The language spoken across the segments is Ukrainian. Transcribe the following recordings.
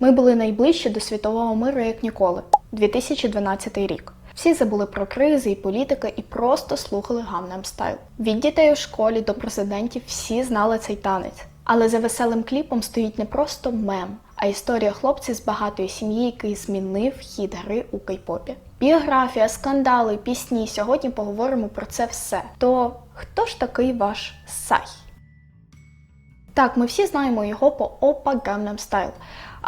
Ми були найближче до світового миру як ніколи. 2012 рік. Всі забули про кризи і політики і просто слухали Gangnam Style. Від дітей у школі до президентів всі знали цей танець. Але за веселим кліпом стоїть не просто мем, а історія хлопця з багатої сім'ї, який змінив хід гри у кей-попі. Біографія, скандали, пісні. Сьогодні поговоримо про це все. То хто ж такий ваш Сай? Так, ми всі знаємо його по Опа Gangnam Style.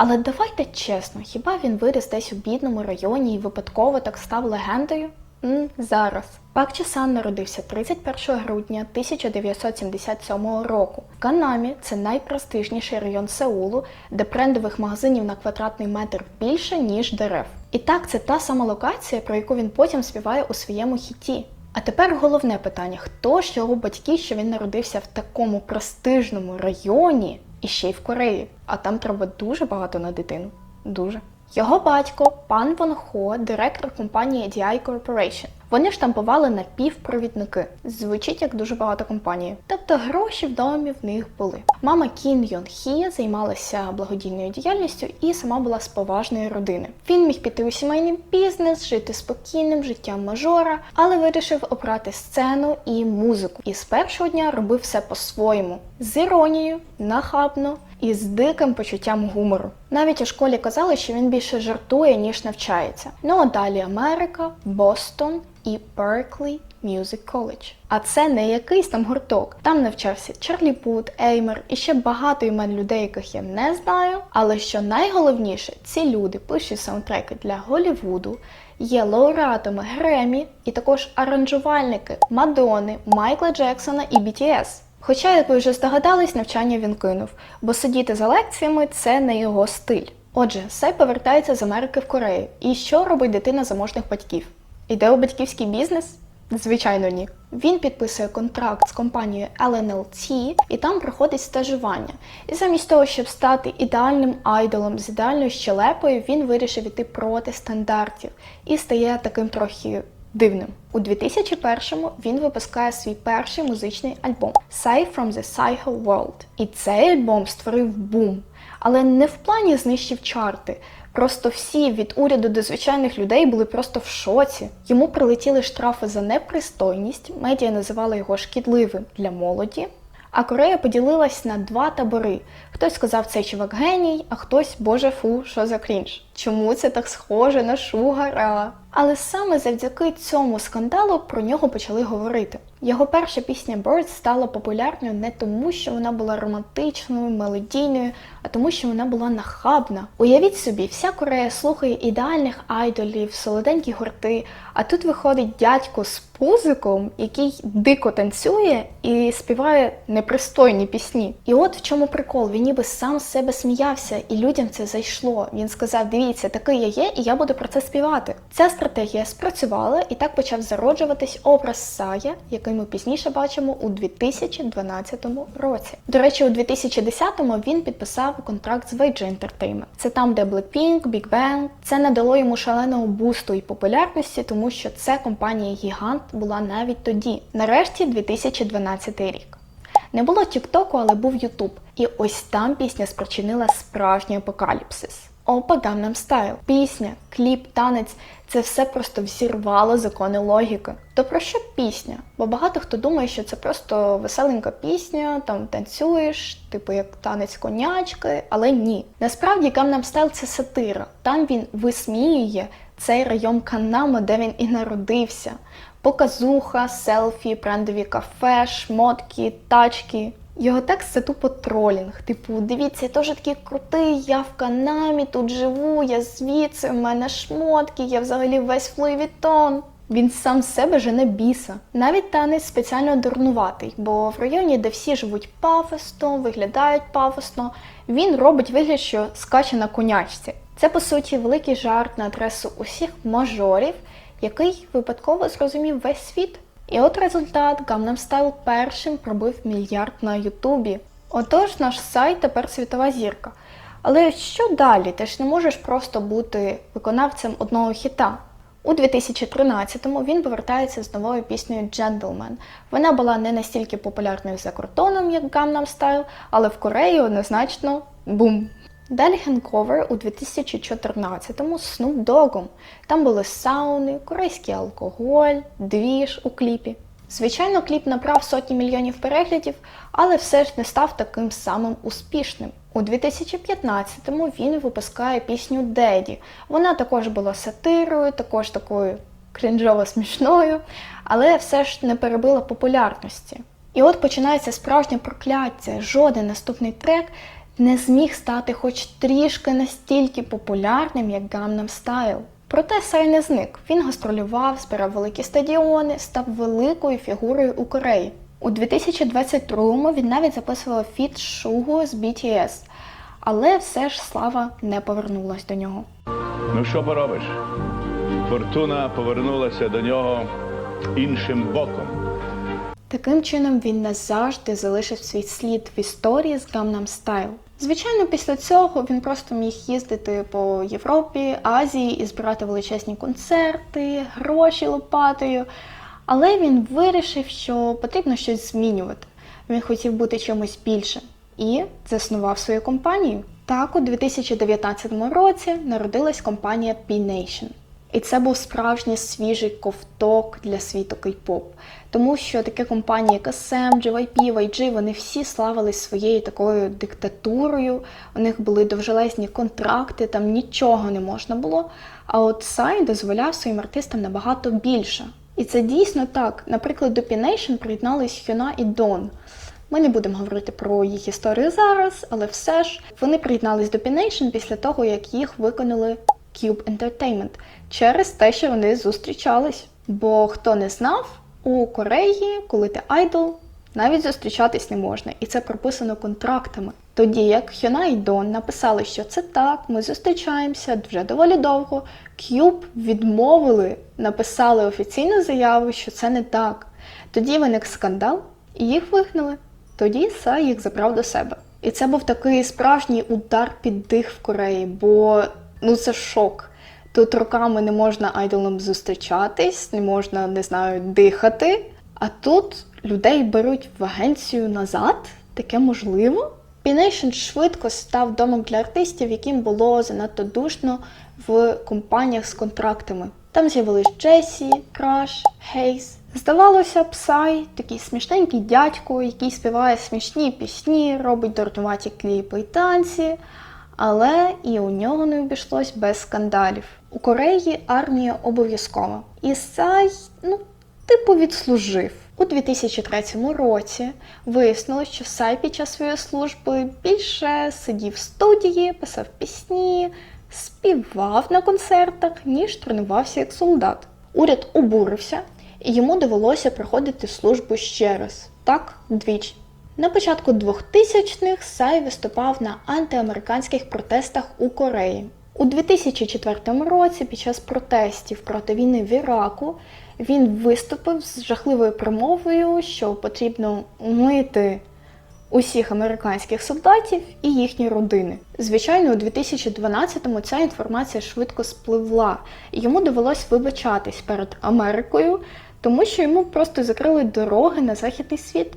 Але давайте чесно, хіба він виріс десь у бідному районі і випадково так став легендою? М, зараз. Пак Часан народився 31 грудня 1977 року. Канамі це найпрестижніший район Сеулу, де брендових магазинів на квадратний метр більше, ніж дерев. І так, це та сама локація, про яку він потім співає у своєму хіті. А тепер головне питання: хто ж його батьки, що він народився в такому престижному районі і ще й в Кореї? А там треба дуже багато на дитину. Дуже. Його батько, пан Вон Хо, директор компанії DI Corporation. Вони штампували напівпровідники. Звучить як дуже багато компаній. Тобто гроші в домі в них були. Мама Кін Йон Хі займалася благодійною діяльністю і сама була з поважної родини. Він міг піти у сімейний бізнес, жити спокійним життям мажора, але вирішив обрати сцену і музику. І з першого дня робив все по-своєму з іронією, нахабно і з диким почуттям гумору. Навіть у школі казали, що він більше жартує, ніж навчається. Ну а далі Америка, Бостон і Берклі Music College. А це не якийсь там гурток. Там навчався Чарлі Пут, Еймер і ще багато імен людей, яких я не знаю. Але що найголовніше, ці люди пишуть саундтреки для Голівуду, є лауреатами Гремі і також аранжувальники Мадони, Майкла Джексона і BTS. Хоча, як ви вже здогадались, навчання він кинув, бо сидіти за лекціями це не його стиль. Отже, Сай повертається з Америки в Корею. І що робить дитина заможних батьків? Іде у батьківський бізнес? Звичайно, ні. Він підписує контракт з компанією LNLT і там проходить стажування. І замість того, щоб стати ідеальним айдолом з ідеальною щелепою, він вирішив іти проти стандартів і стає таким трохи дивним. У 2001-му він випускає свій перший музичний альбом Psy from the Psycho World. І цей альбом створив бум. Але не в плані знищив чарти. Просто всі від уряду до звичайних людей були просто в шоці. Йому прилетіли штрафи за непристойність, медіа називали його шкідливим для молоді. А Корея поділилась на два табори. Хтось сказав, цей чувак геній, а хтось, боже фу, що за крінж. Чому це так схоже на шугара? Але саме завдяки цьому скандалу про нього почали говорити. Його перша пісня Birds стала популярною не тому, що вона була романтичною, мелодійною, а тому, що вона була нахабна. Уявіть собі, вся Корея слухає ідеальних айдолів, солоденькі гурти, а тут виходить дядько з пузиком, який дико танцює і співає непристойні пісні. І от в чому прикол, він ніби сам з себе сміявся, і людям це зайшло. Він сказав: дивіться, такий я є, і я буду про це співати. Ця стратегія спрацювала, і так почав зароджуватись образ Сая, який ми пізніше бачимо у 2012 році. До речі, у 2010-му він підписав контракт з Vage Entertainment. Це там, де Blackpink, Big Bang. Це не дало йому шаленого бусту і популярності, тому що це компанія Гігант була навіть тоді. Нарешті 2012 рік. Не було Тіктоку, але був Ютуб. І ось там пісня спричинила справжній апокаліпсис. Опа Gangnam Style. Пісня, кліп, танець це все просто взірвало закони логіки. То про що пісня? Бо багато хто думає, що це просто веселенька пісня, там танцюєш, типу як танець конячки, але ні. Насправді Gangnam Style це сатира. Там він висміює цей район Канама, де він і народився. Показуха, селфі, брендові кафе, шмотки, тачки. Його текст це тупо тролінг. Типу, дивіться, я теж такий крутий, я в Канамі, тут живу, я звідси, в мене шмотки, я взагалі весь в Він сам себе жене біса. Навіть танець спеціально дурнуватий, бо в районі, де всі живуть пафосно, виглядають пафосно, він робить вигляд, що скаче на конячці. Це по суті великий жарт на адресу усіх мажорів, який випадково зрозумів весь світ. І от результат Gangnam Style першим пробив мільярд на Ютубі. Отож, наш сайт тепер світова зірка. Але що далі? Ти ж не можеш просто бути виконавцем одного хіта. У 2013-му він повертається з новою піснею Gentleman. Вона була не настільки популярною за кордоном, як Gangnam Style, але в Кореї однозначно бум. Далі Хенковер у 2014-му з Snoop Dogg'ом. Там були сауни, корейський алкоголь, двіж у кліпі. Звичайно, кліп набрав сотні мільйонів переглядів, але все ж не став таким самим успішним. У 2015-му він випускає пісню Деді. Вона також була сатирою, також такою крінжово смішною, але все ж не перебила популярності. І от починається справжнє прокляття. Жоден наступний трек не зміг стати хоч трішки настільки популярним, як Gangnam Style. Проте Сай не зник. Він гастролював, збирав великі стадіони, став великою фігурою у Кореї. У 2022-му він навіть записував фіт Шугу з BTS, але все ж слава не повернулась до нього. Ну що поробиш? Фортуна повернулася до нього іншим боком. Таким чином він назавжди залишив свій слід в історії з Gangnam Style. Звичайно, після цього він просто міг їздити по Європі, Азії і збирати величезні концерти, гроші лопатою. Але він вирішив, що потрібно щось змінювати. Він хотів бути чимось більшим і заснував свою компанію. Так, у 2019 році народилась компанія P-Nation. І це був справжній свіжий ковток для світу кей-поп. Тому що такі компанії, як SM, JYP, YG, вони всі славились своєю такою диктатурою. У них були довжелезні контракти, там нічого не можна було. А от Psy дозволяв своїм артистам набагато більше. І це дійсно так. Наприклад, до P-Nation приєднались Hyuna і Дон. Ми не будемо говорити про їх історію зараз, але все ж вони приєднались до P-Nation після того, як їх виконали Cube Entertainment через те, що вони зустрічались. Бо хто не знав, у Кореї, коли ти айдол, навіть зустрічатись не можна, і це прописано контрактами. Тоді як Хьона і Дон написали, що це так, ми зустрічаємося вже доволі довго. Cube відмовили, написали офіційну заяву, що це не так. Тоді виник скандал, і їх вигнали. Тоді Сай їх забрав до себе. І це був такий справжній удар під дих в Кореї, бо ну це шок. Тут роками не можна айдолам зустрічатись, не можна, не знаю, дихати. А тут людей беруть в агенцію назад. Таке можливо. P-Nation швидко став домом для артистів, яким було занадто душно в компаніях з контрактами. Там з'явились Джесі, Краш, Хейс. Здавалося, Псай, такий смішненький дядько, який співає смішні пісні, робить дурнуваті кліпи й танці. Але і у нього не обійшлось без скандалів. У Кореї армія обов'язкова. І Сай, ну, типу, відслужив. У 2003 році вияснилось, що Сай під час своєї служби більше сидів в студії, писав пісні, співав на концертах, ніж тренувався як солдат. Уряд обурився, і йому довелося проходити службу ще раз, так, двічі. На початку 2000-х Сай виступав на антиамериканських протестах у Кореї. У 2004 році, під час протестів проти війни в Іраку, він виступив з жахливою промовою, що потрібно мити усіх американських солдатів і їхні родини. Звичайно, у 2012-му ця інформація швидко спливла, і йому довелось вибачатись перед Америкою, тому що йому просто закрили дороги на західний світ.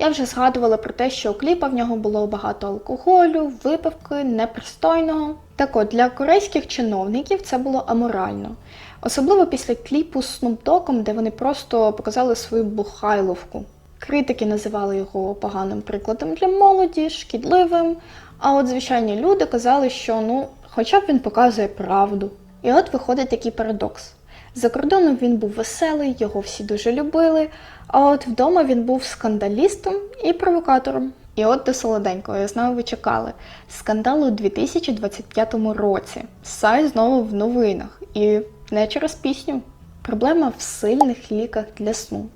Я вже згадувала про те, що у кліпа в нього було багато алкоголю, випивки, непристойного. Так от, для корейських чиновників це було аморально. Особливо після кліпу з Snoop де вони просто показали свою бухайловку. Критики називали його поганим прикладом для молоді, шкідливим. А от звичайні люди казали, що ну, хоча б він показує правду. І от виходить такий парадокс. За кордоном він був веселий, його всі дуже любили. А от вдома він був скандалістом і провокатором. І от до солоденького, я знаю, ви чекали. Скандал у 2025 році. Сай знову в новинах. І не через пісню. Проблема в сильних ліках для сну.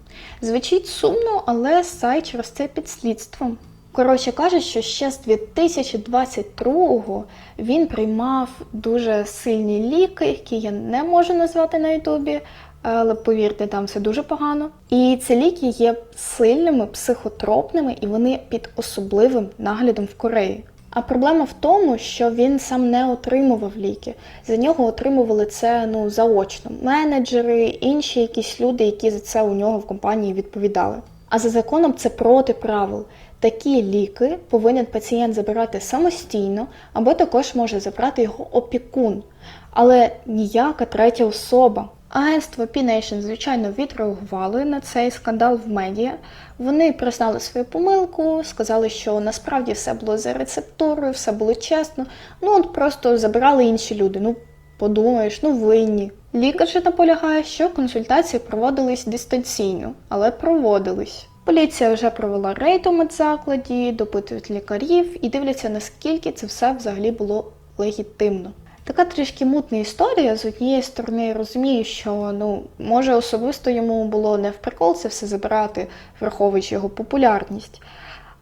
Звучить сумно, але Сай через це під слідством. Коротше кажуть, що ще з 2022-го він приймав дуже сильні ліки, які я не можу назвати на Ютубі, але повірте, там все дуже погано. І ці ліки є сильними психотропними і вони під особливим наглядом в Кореї. А проблема в тому, що він сам не отримував ліки. За нього отримували це ну заочно. Менеджери, інші якісь люди, які за це у нього в компанії відповідали. А за законом це проти правил. Такі ліки повинен пацієнт забирати самостійно, або також може забрати його опікун, але ніяка третя особа. Агентство P-Nation, звичайно, відреагували на цей скандал в медіа. Вони признали свою помилку, сказали, що насправді все було за рецептурою, все було чесно. Ну от просто забирали інші люди. Ну, подумаєш, ну винні. Лікар же наполягає, що консультації проводились дистанційно, але проводились. Поліція вже провела рейд у медзакладі, допитують лікарів і дивляться, наскільки це все взагалі було легітимно. Така трішки мутна історія. З однієї сторони, я розумію, що ну може особисто йому було не в прикол це все забирати, враховуючи його популярність.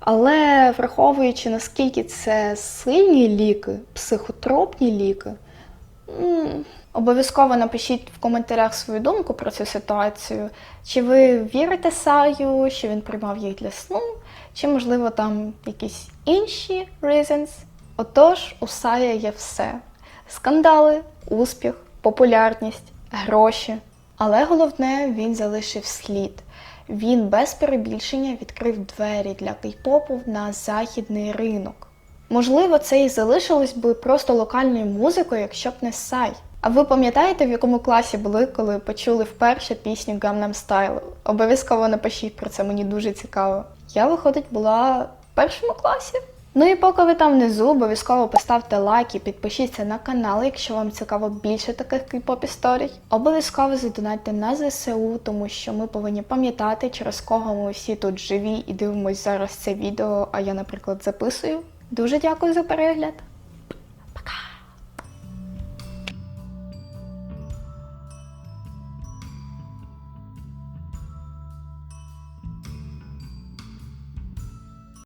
Але враховуючи наскільки це сильні ліки, психотропні ліки, обов'язково напишіть в коментарях свою думку про цю ситуацію. Чи ви вірите Саю, що він приймав їх для сну, чи можливо там якісь інші reasons? Отож, у Сая є все: скандали, успіх, популярність, гроші. Але головне, він залишив слід. Він без перебільшення відкрив двері для кей-попу на західний ринок. Можливо, це і залишилось би просто локальною музикою, якщо б не Сай. А ви пам'ятаєте, в якому класі були, коли почули вперше пісню Gangnam Style? Обов'язково напишіть про це, мені дуже цікаво. Я, виходить, була в першому класі. Ну і поки ви там внизу, обов'язково поставте лайк і підпишіться на канал, якщо вам цікаво більше таких кей-поп історій. Обов'язково задонайте на ЗСУ, тому що ми повинні пам'ятати, через кого ми всі тут живі і дивимось зараз це відео, а я, наприклад, записую. Дуже дякую за перегляд!